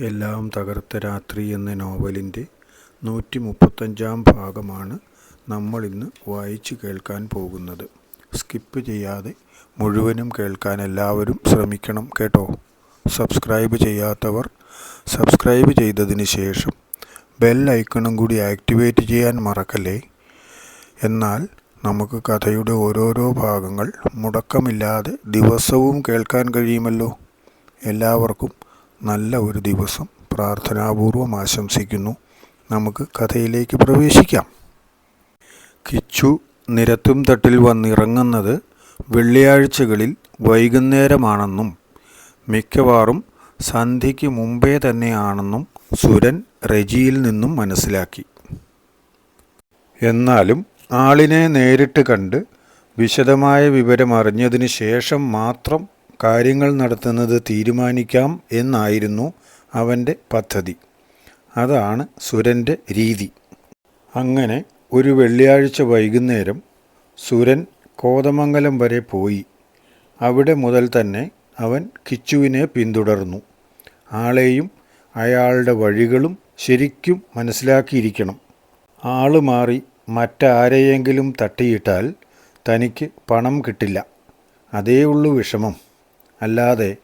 എല്ലാം തകർത്ത രാത്രി എന്ന നോവലിന്റെ നൂറ്റി മുപ്പത്തഞ്ചാം ഭാഗമാണ് നമ്മളിന്ന് വായിച്ച് കേൾക്കാൻ പോകുന്നത്. സ്കിപ്പ് ചെയ്യാതെ മുഴുവനും കേൾക്കാൻ എല്ലാവരും ശ്രമിക്കണം കേട്ടോ. സബ്സ്ക്രൈബ് ചെയ്യാത്തവർ സബ്സ്ക്രൈബ് ചെയ്തതിന് ശേഷം ബെൽ ഐക്കണും കൂടി ആക്ടിവേറ്റ് ചെയ്യാൻ മറക്കല്ലേ? എന്നാൽ നമുക്ക് കഥയുടെ ഓരോരോ ഭാഗങ്ങൾ മുടക്കമില്ലാതെ ദിവസവും കേൾക്കാൻ കഴിയുമല്ലോ? എല്ലാവർക്കും നല്ല ഒരു ദിവസം പ്രാർത്ഥനാപൂർവം ആശംസിക്കുന്നു. നമുക്ക് കഥയിലേക്ക് പ്രവേശിക്കാം. കിച്ചു നിരത്തും തട്ടിൽ വന്നിറങ്ങുന്നത് വെള്ളിയാഴ്ചകളിൽ വൈകുന്നേരമാണെന്നും മിക്കവാറും സന്ധ്യയ്ക്ക് മുമ്പേ തന്നെയാണെന്നും സുരൻ റെജിയിൽ നിന്നും മനസ്സിലാക്കി. എന്നാലും ആളിനെ നേരിട്ട് കണ്ട് വിശദമായ വിവരം അറിഞ്ഞതിന് ശേഷം മാത്രം കാര്യങ്ങൾ നടത്തുന്നത് തീരുമാനിക്കാം എന്നായിരുന്നു അവന്റെ പദ്ധതി. അതാണ് സുരന്റെ രീതി. അങ്ങനെ ഒരു വെള്ളിയാഴ്ച വൈകുന്നേരം സുരൻ കോതമംഗലം വരെ പോയി. അവിടെ മുതൽ തന്നെ അവൻ കിച്ചുവിനെ പിന്തുടർന്നു. ആളെയും അയാളുടെ വഴികളും ശരിക്കും മനസ്സിലാക്കിയിരിക്കണം. ആൾ മാറി മറ്റാരെയെങ്കിലും തട്ടിയിട്ടാൽ തനിക്ക് പണം കിട്ടില്ല. അതേ ഉള്ളൂ വിഷമം. അല്ലാതെ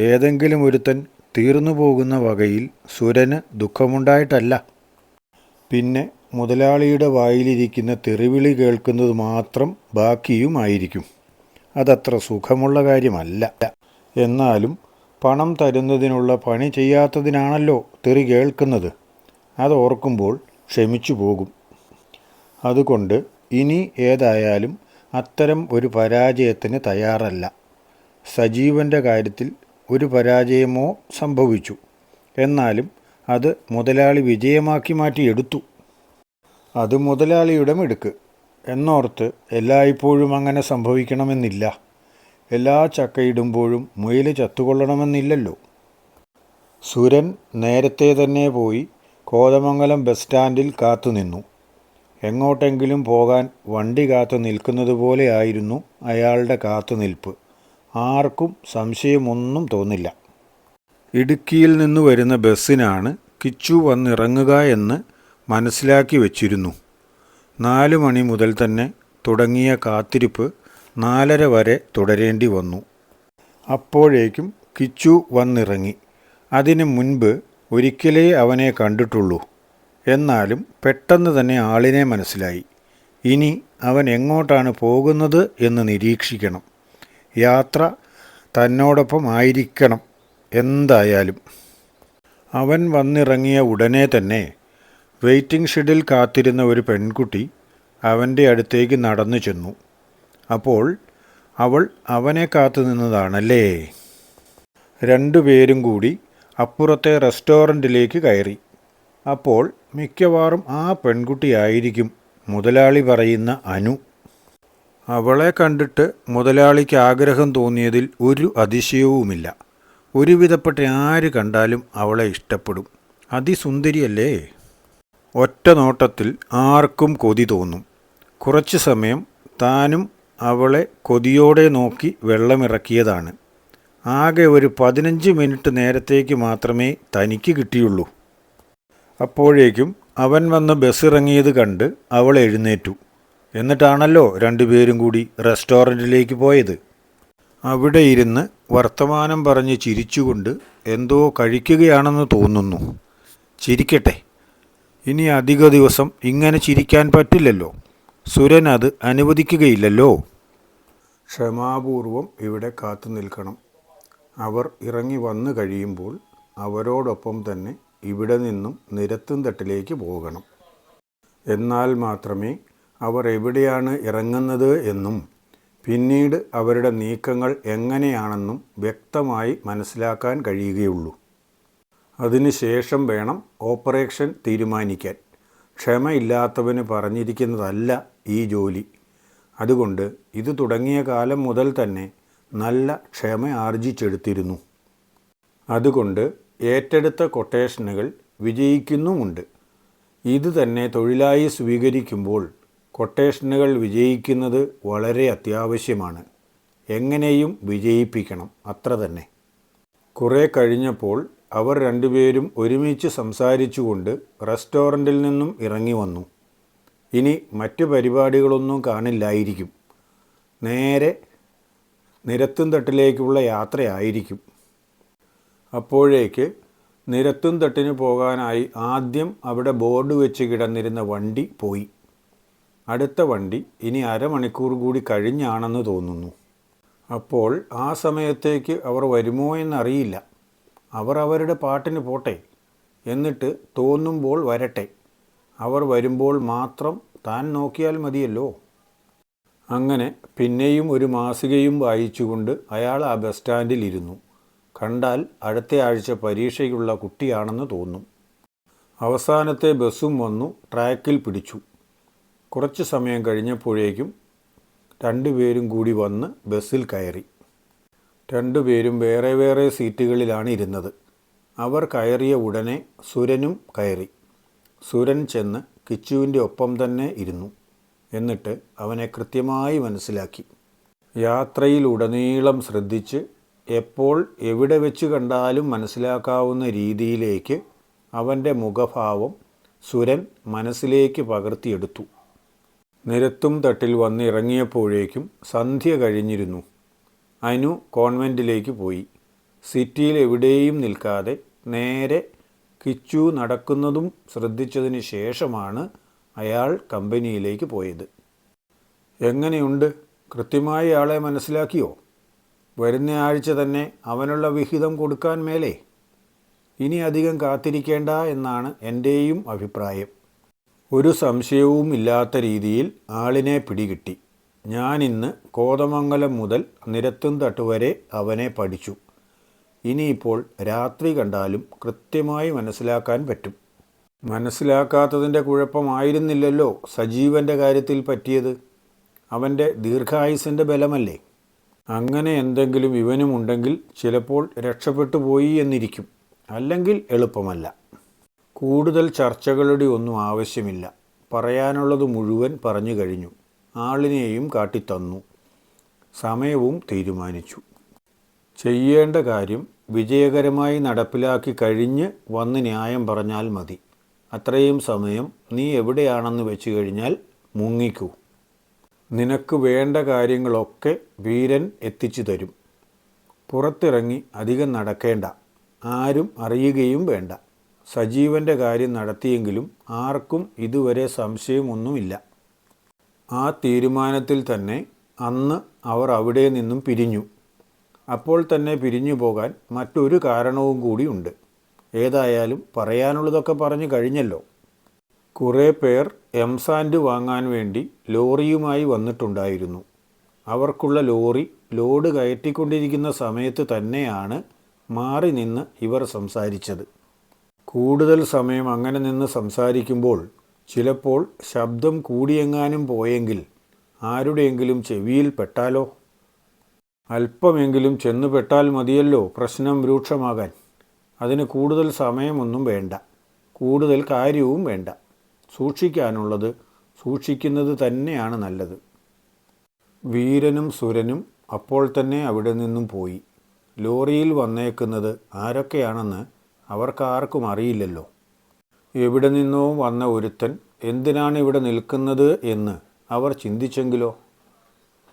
ഏതെങ്കിലും ഒരുത്തൻ തീർന്നു പോകുന്ന വകയിൽ സുരന് ദുഃഖമുണ്ടായിട്ടല്ല. പിന്നെ മുതലാളിയുടെ വായിലിരിക്കുന്ന തെറിവിളി കേൾക്കുന്നത് മാത്രം ബാക്കിയുമായിരിക്കും അതത്ര സുഖമുള്ള കാര്യമല്ല. എന്നാലും പണം തരുന്നതിനുള്ള പണി ചെയ്യാത്തതിനാണല്ലോ തെറി കേൾക്കുന്നത്. അതോർക്കുമ്പോൾ ക്ഷമിച്ചു പോകും. അതുകൊണ്ട് ഇനി ഏതായാലും അത്തരം ഒരു പരാജയത്തിന് തയ്യാറല്ല. സജീവന്റെ കാര്യത്തിൽ ഒരു പരാജയമോ സംഭവിച്ചു. എന്നാലും അത് മുതലാളി വിജയമാക്കി മാറ്റിയെടുത്തു. അത് മുതലാളിയുടെ മിടുക്ക്. എന്നോർത്ത് എല്ലായ്പ്പോഴും അങ്ങനെ സംഭവിക്കണമെന്നില്ല. എല്ലാ ചക്കയിടുമ്പോഴും മുയൽ ചത്തുകൊള്ളണമെന്നില്ലല്ലോ. സുരൻ നേരത്തെ തന്നെ പോയി കോതമംഗലം ബസ് സ്റ്റാൻഡിൽ കാത്തുനിന്നു എങ്ങോട്ടെങ്കിലും പോകാൻ വണ്ടി കാത്തു നിൽക്കുന്നത് പോലെയായിരുന്നു അയാളുടെ കാത്തുനിൽപ്പ് ആർക്കും സംശയമൊന്നും തോന്നില്ല. ഇടുക്കിയിൽ നിന്ന് വരുന്ന ബസ്സിനാണ് കിച്ചു വന്നിറങ്ങുക എന്ന് മനസ്സിലാക്കി വച്ചിരുന്നു. നാല് മണി മുതൽ തന്നെ തുടങ്ങിയ കാത്തിരിപ്പ് നാലര വരെ തുടരേണ്ടി വന്നു. അപ്പോഴേക്കും കിച്ചു വന്നിറങ്ങി. അതിനു മുൻപ് ഒരിക്കലേ അവനെ കണ്ടിട്ടുള്ളൂ. എന്നാലും പെട്ടെന്ന് തന്നെ ആളിനെ മനസ്സിലായി. ഇനി അവൻ എങ്ങോട്ടാണ് പോകുന്നത് എന്ന് നിരീക്ഷിക്കണം. യാത്ര തന്നോടൊപ്പം ആയിരിക്കണം എന്തായാലും. അവൻ വന്നിറങ്ങിയ ഉടനെ തന്നെ വെയിറ്റിംഗ് ഷെഡിൽ കാത്തിരുന്ന ഒരു പെൺകുട്ടി അവന്റെ അടുത്തേക്ക് നടന്നു ചെന്നു. അപ്പോൾ അവൾ അവനെ കാത്തു നിന്നതാണല്ലേ? രണ്ടുപേരും കൂടി അപ്പുറത്തെ റെസ്റ്റോറന്റിലേക്ക് കയറി. അപ്പോൾ മിക്കവാറും ആ പെൺകുട്ടിയായിരിക്കും മുതലാളി പറയുന്ന അനു. അവളെ കണ്ടിട്ട് മുതലാളിക്ക് ആഗ്രഹം തോന്നിയതിൽ ഒരു അതിശയവുമില്ല. ഒരുവിധപ്പെട്ട ആര് കണ്ടാലും അവളെ ഇഷ്ടപ്പെടും. അതിസുന്ദരിയല്ലേ? ഒറ്റ നോട്ടത്തിൽ ആർക്കും കൊതി തോന്നും. കുറച്ച് സമയം താനും അവളെ കൊതിയോടെ നോക്കി വെള്ളമിറക്കിയതാണ്. ആകെ ഒരു പതിനഞ്ച് മിനിറ്റ് നേരത്തേക്ക് മാത്രമേ തനിക്ക് കിട്ടിയുള്ളൂ. അപ്പോഴേക്കും അവൻ വന്ന് ബസ് ഇറങ്ങിയത് കണ്ട് അവൾ എഴുന്നേറ്റു. എന്നിട്ടാണല്ലോ രണ്ടുപേരും കൂടി റെസ്റ്റോറന്റിലേക്ക് പോയത്. അവിടെ ഇരുന്ന് വർത്തമാനം പറഞ്ഞ് ചിരിച്ചുകൊണ്ട് എന്തോ കഴിക്കുകയാണെന്ന് തോന്നുന്നു. ചിരിക്കട്ടെ. ഇനി അധിക ദിവസം ഇങ്ങനെ ചിരിക്കാൻ പറ്റില്ലല്ലോ. സുരൻ അത് അനുവദിക്കുകയില്ലല്ലോ. ക്ഷമാപൂർവം ഇവിടെ കാത്തു നിൽക്കണം. അവർ ഇറങ്ങി വന്നു കഴിയുമ്പോൾ അവരോടൊപ്പം തന്നെ ഇവിടെ നിന്നും നിരത്തും തട്ടിലേക്ക് പോകണം. എന്നാൽ മാത്രമേ അവർ എവിടെയാണ് ഇറങ്ങുന്നത് എന്നും പിന്നീട് അവരുടെ നീക്കങ്ങൾ എങ്ങനെയാണെന്നും വ്യക്തമായി മനസ്സിലാക്കാൻ കഴിയുകയുള്ളൂ. അതിനുശേഷം വേണം ഓപ്പറേഷൻ തീരുമാനിക്കാൻ. ക്ഷമയില്ലാത്തവന് പറഞ്ഞിരിക്കുന്നതല്ല ഈ ജോലി. അതുകൊണ്ട് ഇത് തുടങ്ങിയ കാലം മുതൽ തന്നെ നല്ല ക്ഷമ ആർജിച്ചെടുത്തിരുന്നു. അതുകൊണ്ട് ഏറ്റെടുത്ത കൊട്ടേഷനുകൾ വിജയിക്കുന്നുമുണ്ട്. ഇത് തന്നെ തൊഴിലായി സ്വീകരിക്കുമ്പോൾ കൊട്ടേഷനുകൾ വിജയിക്കുന്നത് വളരെ അത്യാവശ്യമാണ്. എങ്ങനെയും വിജയിപ്പിക്കണം. അത്ര തന്നെ. കുറേ കഴിഞ്ഞപ്പോൾ അവർ രണ്ടുപേരും ഒരുമിച്ച് സംസാരിച്ചുകൊണ്ട് റെസ്റ്റോറന്റിൽ നിന്നും ഇറങ്ങി വന്നു. ഇനി മറ്റു പരിപാടികളൊന്നും കാണില്ലായിരിക്കും. നേരെ നിരത്തും തട്ടിലേക്കുള്ള യാത്രയായിരിക്കും. അപ്പോഴേക്ക് നിരത്തും തട്ടിന് പോകാനായി ആദ്യം അവിടെ ബോർഡ് വെച്ച് കിടന്നിരുന്ന വണ്ടി പോയി. അടുത്ത വണ്ടി ഇനി അരമണിക്കൂർ കൂടി കഴിഞ്ഞാണെന്ന് തോന്നുന്നു. അപ്പോൾ ആ സമയത്തേക്ക് അവർ വരുമോ എന്നറിയില്ല. അവർ അവരുടെ പാട്ടിന് പോട്ടെ എന്നിട്ട് തോന്നുമ്പോൾ വരട്ടെ. അവർ വരുമ്പോൾ മാത്രം താൻ നോക്കിയാൽ മതിയല്ലോ. അങ്ങനെ പിന്നെയും ഒരു മാസികയും വായിച്ചുകൊണ്ട് അയാൾ ആ ബസ് സ്റ്റാൻഡിൽ ഇരുന്നു. കണ്ടാൽ അടുത്ത ആഴ്ച പരീക്ഷയുള്ള കുട്ടിയാണെന്ന് തോന്നും. അവസാനത്തെ ബസ്സും വന്നു ട്രാക്കിൽ പിടിച്ചു. കുറച്ച് സമയം കഴിഞ്ഞപ്പോഴേക്കും രണ്ടുപേരും കൂടി വന്ന് ബസ്സിൽ കയറി. രണ്ടുപേരും വേറെ വേറെ സീറ്റുകളിലാണ് ഇരുന്നത്. അവർ കയറിയ ഉടനെ സുരനും കയറി. സുരൻ ചെന്ന് കിച്ചുവിന്റെ ഒപ്പം തന്നെ ഇരുന്നു. എന്നിട്ട് അവനെ കൃത്യമായി മനസ്സിലാക്കി. യാത്രയിലുടനീളം ശ്രദ്ധിച്ച് എപ്പോൾ എവിടെ വെച്ച് കണ്ടാലും മനസ്സിലാക്കാവുന്ന രീതിയിലേക്ക് അവന്റെ മുഖഭാവം സുരൻ മനസ്സിലേക്ക് പകർത്തിയെടുത്തു. നിരത്തും തട്ടിൽ വന്നിറങ്ങിയപ്പോഴേക്കും സന്ധ്യ കഴിഞ്ഞിരുന്നു. അനു കോൺവെന്റിലേക്ക് പോയി. സിറ്റിയിൽ എവിടെയും നിൽക്കാതെ നേരെ കിച്ചു നടക്കുന്നതും ശ്രദ്ധിച്ചതിന് ശേഷമാണ് അയാൾ കമ്പനിയിലേക്ക് പോയത്. എങ്ങനെയുണ്ട്? കൃത്യമായി ആളെ മനസ്സിലാക്കിയോ? വരുന്ന ആഴ്ച തന്നെ അവനുള്ള വിഹിതം കൊടുക്കാൻ മേലേ. ഇനി അധികം കാത്തിരിക്കേണ്ട എന്നാണ് എന്റെയും അഭിപ്രായം. ഒരു സംശയവും ഇല്ലാത്ത രീതിയിൽ ആളിനെ പിടികിട്ടി. ഇന്ന് കോതമംഗലം മുതൽ നിരത്തും തട്ടുവരെ അവനെ പഠിച്ചു. ഇനിയിപ്പോൾ രാത്രി കണ്ടാലും കൃത്യമായി മനസ്സിലാക്കാൻ പറ്റും. മനസ്സിലാക്കാത്തതിന്റെ കുഴപ്പമായിരുന്നില്ലല്ലോ സജീവന്റെ കാര്യത്തിൽ പറ്റിയത്. അവന്റെ ദീർഘായുസിന്റെ ബലമല്ലേ? അങ്ങനെ എന്തെങ്കിലും ഇവനുമുണ്ടെങ്കിൽ ചിലപ്പോൾ രക്ഷപ്പെട്ടു പോയി എന്നിരിക്കും. അല്ലെങ്കിൽ എളുപ്പമല്ല. കൂടുതൽ ചർച്ചകളുടെ ഒന്നും ആവശ്യമില്ല. പറയാനുള്ളത് മുഴുവൻ പറഞ്ഞു കഴിഞ്ഞു. ആളിനെയും കാട്ടിത്തന്നു. സമയവും തീരുമാനിച്ചു. ചെയ്യേണ്ട കാര്യം വിജയകരമായി നടപ്പിലാക്കി കഴിഞ്ഞ് വന്ന് ന്യായം പറഞ്ഞാൽ മതി. അത്രയും സമയം നീ എവിടെയാണെന്ന് വെച്ച് കഴിഞ്ഞാൽ മുങ്ങിക്കൂ. നിനക്ക് വേണ്ട കാര്യങ്ങളൊക്കെ വീരൻ എത്തിച്ചു തരും. പുറത്തിറങ്ങി അധികം നടക്കേണ്ട. ആരും അറിയുകയും വേണ്ട. സജീവന്റെ കാര്യം നടത്തിയെങ്കിലും ആർക്കും ഇതുവരെ സംശയമൊന്നുമില്ല. ആ തീരുമാനത്തിൽ തന്നെ അന്ന് അവർ അവിടെ നിന്നും പിരിഞ്ഞു. അപ്പോൾ തന്നെ പിരിഞ്ഞു പോകാൻ മറ്റൊരു കാരണവും കൂടിയുണ്ട് ഏതായാലും പറയാനുള്ളതൊക്കെ പറഞ്ഞു കഴിഞ്ഞല്ലോ. കുറേ പേർ എംസാൻഡ് വാങ്ങാൻ വേണ്ടി ലോറിയുമായി വന്നിട്ടുണ്ടായിരുന്നു. അവർക്കുള്ള ലോറി ലോഡ് കയറ്റിക്കൊണ്ടിരിക്കുന്ന സമയത്ത് തന്നെയാണ് മാറി നിന്ന് ഇവർ സംസാരിച്ചത്. കൂടുതൽ സമയം അങ്ങനെ നിന്ന് സംസാരിക്കുമ്പോൾ ചിലപ്പോൾ ശബ്ദം കൂടിയെങ്ങാനും പോയെങ്കിൽ ആരുടെയെങ്കിലും ചെവിയിൽ പെട്ടാലോ? അല്പമെങ്കിലും ചെന്നുപെട്ടാൽ മതിയല്ലോ പ്രശ്നം രൂക്ഷമാകാൻ. അതിന് കൂടുതൽ സമയമൊന്നും വേണ്ട. കൂടുതൽ കാര്യവും വേണ്ട. സൂക്ഷിക്കാനുള്ളത് സൂക്ഷിക്കുന്നത് തന്നെയാണ് നല്ലത്. വീരനും സുരനും അപ്പോൾ തന്നെ അവിടെ നിന്നും പോയി. ലോറിയിൽ വന്നേക്കുന്നത് ആരൊക്കെയാണെന്ന് അവർക്കാർക്കും അറിയില്ലല്ലോ. എവിടെ നിന്നോ വന്ന ഒരുത്തൻ എന്തിനാണ് ഇവിടെ നിൽക്കുന്നത് എന്ന് അവർ ചിന്തിച്ചെങ്കിലോ?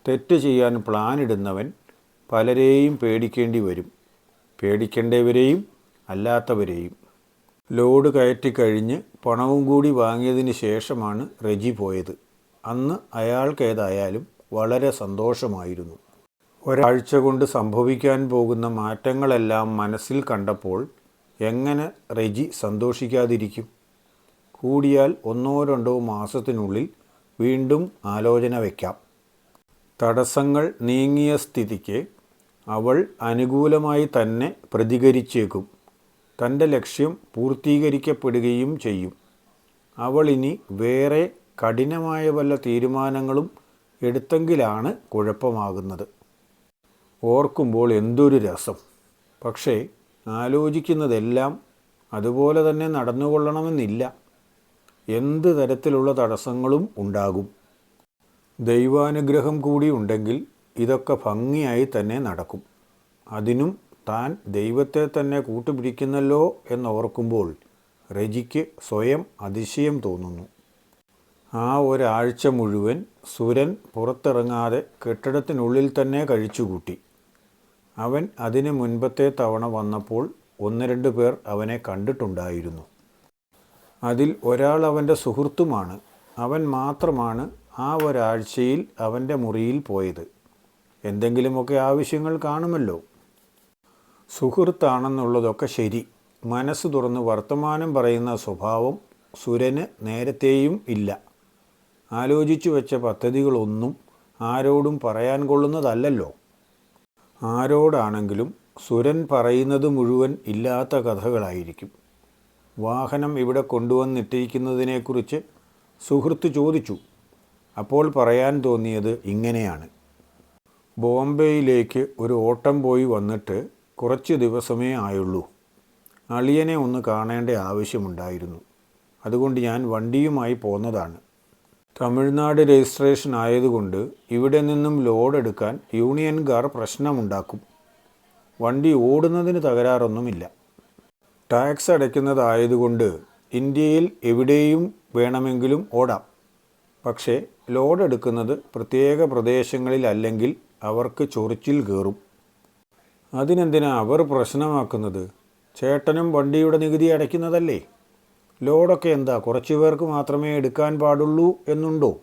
തെറ്റ് ചെയ്യാൻ പ്ലാനിടുന്നവൻ പലരെയും പേടിക്കേണ്ടി വരും. പേടിക്കേണ്ടവരെയും അല്ലാത്തവരെയും. ലോഡ് കയറ്റി കഴിഞ്ഞ് പണവും കൂടി വാങ്ങിയതിന് ശേഷമാണ് റെജി പോയത്. അന്ന് അയാൾക്കേതായാലും വളരെ സന്തോഷമായിരുന്നു. ഒരാഴ്ച കൊണ്ട് സംഭവിക്കാൻ പോകുന്ന മാറ്റങ്ങളെല്ലാം മനസ്സിൽ കണ്ടപ്പോൾ എങ്ങനെ റെജി സന്തോഷിക്കാതിരിക്കും? കൂടിയാൽ ഒന്നോ രണ്ടോ മാസത്തിനുള്ളിൽ വീണ്ടും ആലോചന വയ്ക്കാം തടസ്സങ്ങൾ നീങ്ങിയ സ്ഥിതിക്ക് അവൾ അനുകൂലമായി തന്നെ പ്രതികരിച്ചേക്കും. തന്റെ ലക്ഷ്യം പൂർത്തീകരിക്കപ്പെടുകയും ചെയ്യും. അവൾ ഇനി വേറെ കഠിനമായ വല്ല തീരുമാനങ്ങളും എടുത്തെങ്കിലാണ് കുഴപ്പമാകുന്നത്. ഓർക്കുമ്പോൾ എന്തൊരു രസം. പക്ഷേ ആലോചിക്കുന്നതെല്ലാം അതുപോലെ തന്നെ നടന്നുകൊള്ളണമെന്നില്ല. എന്ത് തരത്തിലുള്ള തടസ്സങ്ങളും ഉണ്ടാകും. ദൈവാനുഗ്രഹം കൂടി ഉണ്ടെങ്കിൽ ഇതൊക്കെ ഭംഗിയായി തന്നെ നടക്കും. അതിനും താൻ ദൈവത്തെ തന്നെ കൂട്ടുപിടിക്കുന്നല്ലോ എന്നോർക്കുമ്പോൾ രജിക്ക് സ്വയം അതിശയം തോന്നുന്നു. ആ ഒരാഴ്ച മുഴുവൻ സുരൻ പുറത്തിറങ്ങാതെ കെട്ടിടത്തിനുള്ളിൽ തന്നെ കഴിച്ചുകൂട്ടി. അവൻ അതിന് മുൻപത്തെ തവണ വന്നപ്പോൾ ഒന്ന് രണ്ട് പേർ അവനെ കണ്ടിട്ടുണ്ടായിരുന്നു. അതിൽ ഒരാൾ അവന്റെ സുഹൃത്തുമാണ്. അവൻ മാത്രമാണ് ആ ഒരാഴ്ചയിൽ അവന്റെ മുറിയിൽ പോയത്. എന്തെങ്കിലുമൊക്കെ ആവശ്യങ്ങൾ കാണുമല്ലോ? സുഹൃത്താണെന്നുള്ളതൊക്കെ ശരി. മനസ്സ് തുറന്ന് വർത്തമാനം പറയുന്ന സ്വഭാവം സുരന് നേരത്തെയും ഇല്ല. ആലോചിച്ചു വെച്ച പദ്ധതികളൊന്നും ആരോടും പറയാൻ കൊള്ളുന്നതല്ലല്ലോ. ആരോടാണെങ്കിലും സുരൻ പറയുന്നത് മുഴുവൻ ഇല്ലാത്ത കഥകളായിരിക്കും. വാഹനം ഇവിടെ കൊണ്ടുവന്നിട്ടിരിക്കുന്നതിനെക്കുറിച്ച് സുഹൃത്ത് ചോദിച്ചു. അപ്പോൾ പറയാൻ തോന്നിയത് ഇങ്ങനെയാണ്. ബോംബെയിലേക്ക് ഒരു ഓട്ടം പോയി വന്നിട്ട് കുറച്ച് ദിവസമേ ആയുള്ളൂ. അളിയനെ ഒന്ന് കാണേണ്ട ആവശ്യമുണ്ടായിരുന്നു. അതുകൊണ്ട് ഞാൻ വണ്ടിയുമായി പോന്നതാണ്. തമിഴ്നാട് രജിസ്ട്രേഷൻ ആയതുകൊണ്ട് ഇവിടെ നിന്നും ലോഡ് എടുക്കാൻ യൂണിയൻകാർ പ്രശ്നമുണ്ടാക്കും. വണ്ടി ഓടുന്നതിന് തകരാറൊന്നുമില്ല. ടാക്സ് അടയ്ക്കുന്നതായതുകൊണ്ട് ഇന്ത്യയിൽ എവിടെയും വേണമെങ്കിലും ഓടാം. പക്ഷേ ലോഡ് എടുക്കുന്നത് പ്രത്യേക പ്രദേശങ്ങളിലല്ലെങ്കിൽ അവർക്ക് ചൊറിച്ചിൽ കയറും. അതിനെന്തിനാ അവർ പ്രശ്നമാക്കുന്നത്? ചേട്ടനും വണ്ടിയുടെ നികുതി അടയ്ക്കുന്നതല്ലേ? ലോഡൊക്കെ എന്താ? കുറച്ച് പേർക്ക് മാത്രമേ എടുക്കാൻ പാടുള്ളൂ എന്നുണ്ടോ?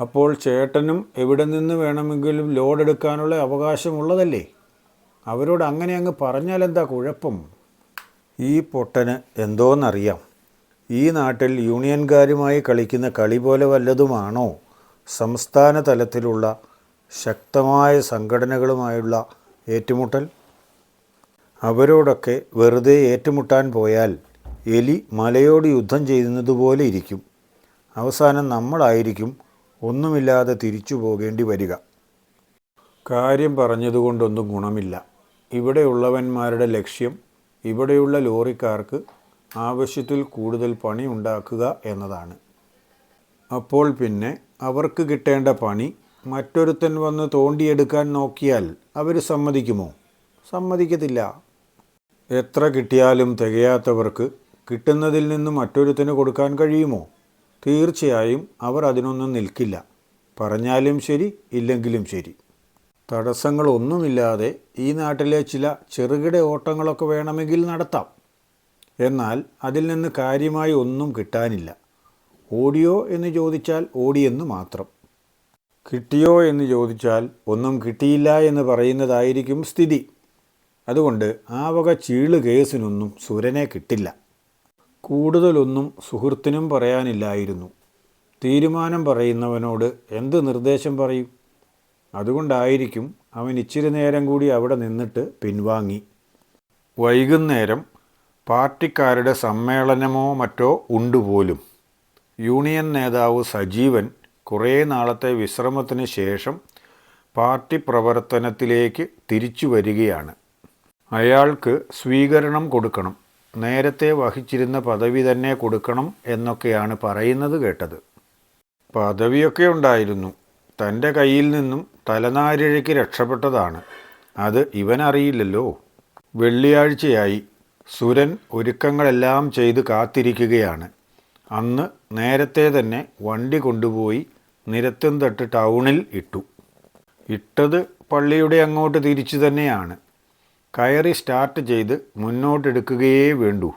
അപ്പോൾ ചേട്ടനും എവിടെ നിന്ന് വേണമെങ്കിലും ലോഡ് എടുക്കാനുള്ള അവകാശമുള്ളതല്ലേ? അവരോട് അങ്ങനെ അങ്ങ് പറഞ്ഞാൽ എന്താ കുഴപ്പം? ഈ പൊട്ടന് എന്തോന്നറിയാം? ഈ നാട്ടിൽ യൂണിയൻകാരുമായി കളിക്കുന്ന കളി പോലെ വല്ലതുമാണോ? സംസ്ഥാന തലത്തിലുള്ള ശക്തമായ സംഘടനകളുമായുള്ള ഏറ്റുമുട്ടൽ? അവരോടൊക്കെ വെറുതെ ഏറ്റുമുട്ടാൻ പോയാൽ എലി മലയോട് യുദ്ധം ചെയ്യുന്നതുപോലെ ഇരിക്കും. അവസാനം നമ്മളായിരിക്കും ഒന്നുമില്ലാതെ തിരിച്ചു പോകേണ്ടി വരിക. കാര്യം പറഞ്ഞതുകൊണ്ടൊന്നും ഗുണമില്ല. ഇവിടെയുള്ളവന്മാരുടെ ലക്ഷ്യം ഇവിടെയുള്ള ലോറിക്കാർക്ക് ആവശ്യത്തിൽ കൂടുതൽ പണി ഉണ്ടാക്കുക എന്നതാണ്. അപ്പോൾ പിന്നെ അവർക്ക് കിട്ടേണ്ട പണി മറ്റൊരുത്തൻ വന്ന് തോണ്ടിയെടുക്കാൻ നോക്കിയാൽ അവർ സമ്മതിക്കുമോ? സമ്മതിക്കത്തില്ല. എത്ര കിട്ടിയാലും തികയാത്തവർക്ക് കിട്ടുന്നതിൽ നിന്ന് മറ്റൊരുത്തിന് കൊടുക്കാൻ കഴിയുമോ? തീർച്ചയായും അവർ അതിനൊന്നും നിൽക്കില്ല. പറഞ്ഞാലും ശരി ഇല്ലെങ്കിലും ശരി. തടസ്സങ്ങളൊന്നുമില്ലാതെ ഈ നാട്ടിലെ ചില ചെറുകിട ഓട്ടങ്ങളൊക്കെ വേണമെങ്കിൽ നടത്താം. എന്നാൽ അതിൽ നിന്ന് കാര്യമായി ഒന്നും കിട്ടാനില്ല. ഓടിയോ എന്ന് ചോദിച്ചാൽ ഓടിയെന്ന് മാത്രം. കിട്ടിയോ എന്ന് ചോദിച്ചാൽ ഒന്നും കിട്ടിയില്ല എന്ന് പറയുന്നതായിരിക്കും സ്ഥിതി. അതുകൊണ്ട് ആ വക ചീൾ കേസിനൊന്നും സുരനെ കിട്ടില്ല. കൂടുതലൊന്നും സുഹൃത്തിനും പറയാനില്ലായിരുന്നു. തീരുമാനം പറയുന്നവനോട് എന്ത് നിർദ്ദേശം പറയും? അതുകൊണ്ടായിരിക്കും അവൻ ഇച്ചിരി നേരം കൂടി അവിടെ നിന്നിട്ട് പിൻവാങ്ങി. വൈകുന്നേരം പാർട്ടിക്കാരുടെ സമ്മേളനമോ മറ്റോ ഉണ്ടുപോലും. യൂണിയൻ നേതാവ് സജീവൻ കുറേ നാളത്തെ വിശ്രമത്തിന് ശേഷം പാർട്ടി പ്രവർത്തനത്തിലേക്ക് തിരിച്ചു വരികയാണ്. അയാൾക്ക് സ്വീകരണം കൊടുക്കണം. നേരത്തെ വഹിച്ചിരുന്ന പദവി തന്നെ കൊടുക്കണം എന്നൊക്കെയാണ് പറയുന്നത് കേട്ടത്. പദവിയൊക്കെ ഉണ്ടായിരുന്നു. തന്റെ കയ്യിൽ നിന്നും തലനാരിഴയ്ക്ക് രക്ഷപ്പെട്ടതാണ്. അത് ഇവനറിയില്ലല്ലോ വെള്ളിയാഴ്ചയായി സുരൻ ഒരുക്കങ്ങളെല്ലാം ചെയ്ത് കാത്തിരിക്കുകയാണ്. അന്ന് നേരത്തെ തന്നെ വണ്ടി കൊണ്ടുപോയി നിരത്തും തട്ട് ടൗണിൽ ഇട്ടു. ഇട്ടത് പള്ളിയുടെ അങ്ങോട്ട് തിരിച്ചു തന്നെയാണ്. കയറി സ്റ്റാർട്ട് ചെയ്ത് മുന്നോട്ടെടുക്കുകയേ വേണ്ടൂ.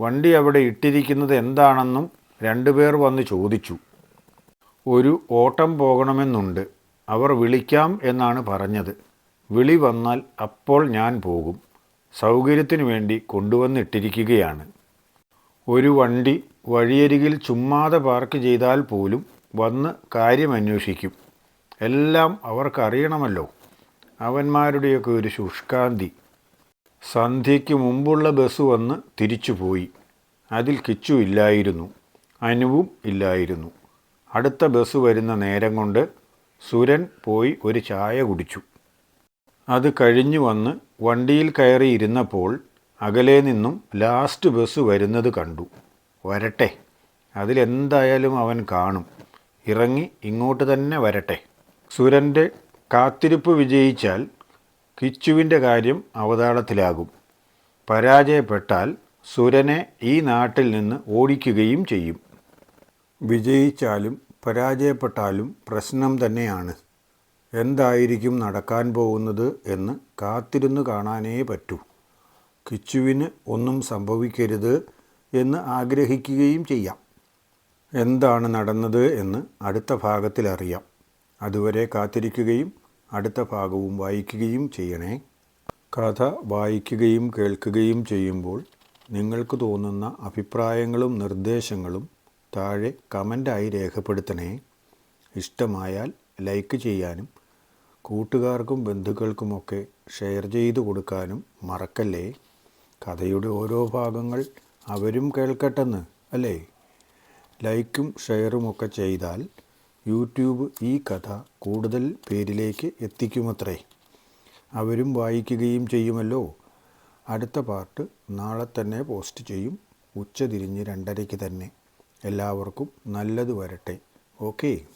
വണ്ടി അവിടെ ഇട്ടിരിക്കുന്നത് എന്താണെന്നും രണ്ടുപേർ വന്ന് ചോദിച്ചു. ഒരു ഓട്ടം പോകണമെന്നുണ്ട്. അവർ വിളിക്കാം എന്നാണ് പറഞ്ഞത്. വിളി വന്നാൽ അപ്പോൾ ഞാൻ പോകും. സൗകര്യത്തിനു വേണ്ടി കൊണ്ടുവന്നിട്ടിരിക്കുകയാണ്. ഒരു വണ്ടി വഴിയരികിൽ ചുമ്മാതെ പാർക്ക് ചെയ്താൽ പോലും വന്ന് കാര്യമന്വേഷിക്കും എല്ലാം അവർക്കറിയണമല്ലോ. അവന്മാരുടെയൊക്കെ ഒരു ശുഷ്കാന്തി. സന്ധ്യയ്ക്ക് മുമ്പുള്ള ബസ് വന്ന് തിരിച്ചുപോയി. അതിൽ കിച്ചു ഇല്ലായിരുന്നു. അനുവും ഇല്ലായിരുന്നു. അടുത്ത ബസ് വരുന്ന നേരം കൊണ്ട് സുരൻ പോയി ഒരു ചായ കുടിച്ചു. അത് കഴിഞ്ഞു വന്ന് വണ്ടിയിൽ കയറി ഇരുന്നപ്പോൾ അകലെ നിന്നും ലാസ്റ്റ് ബസ് വരുന്നത് കണ്ടു. വരട്ടെ അതിലെന്തായാലും അവൻ കാണും. ഇറങ്ങി ഇങ്ങോട്ട് തന്നെ വരട്ടെ. സുരന്റെ കാത്തിരിപ്പ് വിജയിച്ചാൽ കിച്ചുവിന്റെ കാര്യം അവതാളത്തിലാകും. പരാജയപ്പെട്ടാൽ സുരനെ ഈ നാട്ടിൽ നിന്ന് ഓടിക്കുകയും ചെയ്യും. വിജയിച്ചാലും പരാജയപ്പെട്ടാലും പ്രശ്നം തന്നെയാണ്. എന്തായിരിക്കും നടക്കാൻ പോകുന്നത് എന്ന് കാത്തിരുന്ന് കാണാനേ പറ്റൂ. കിച്ചുവിന് ഒന്നും സംഭവിക്കരുത് എന്ന് ആഗ്രഹിക്കുകയും ചെയ്യാം. എന്താണ് നടന്നത് എന്ന് അടുത്ത ഭാഗത്തിൽ അറിയാം. അതുവരെ കാത്തിരിക്കുകയും അടുത്ത ഭാഗവും വായിക്കുകയും ചെയ്യണേ. കഥ വായിക്കുകയും കേൾക്കുകയും ചെയ്യുമ്പോൾ നിങ്ങൾക്ക് തോന്നുന്ന അഭിപ്രായങ്ങളും നിർദ്ദേശങ്ങളും താഴെ കമന്റായി രേഖപ്പെടുത്തണേ. ഇഷ്ടമായാൽ ലൈക്ക് ചെയ്യാനും കൂട്ടുകാർക്കും ബന്ധുക്കൾക്കുമൊക്കെ ഷെയർ ചെയ്തു കൊടുക്കാനും മറക്കല്ലേ? കഥയുടെ ഓരോ ഭാഗങ്ങൾ അവരും കേൾക്കട്ടെന്ന് അല്ലേ? ലൈക്കും ഷെയറും ഒക്കെ ചെയ്താൽ യൂട്യൂബ് ഈ കഥ കൂടുതൽ പേരിലേക്ക് എത്തിക്കുമത്രേ. അവരും വായിക്കുകയും ചെയ്യുമല്ലോ. അടുത്ത പാർട്ട് നാളെ തന്നെ പോസ്റ്റ് ചെയ്യും. ഉച്ചതിരിഞ്ഞ് രണ്ടരയ്ക്ക് തന്നെ. എല്ലാവർക്കും നല്ലത് വരട്ടെ. ഓക്കേ.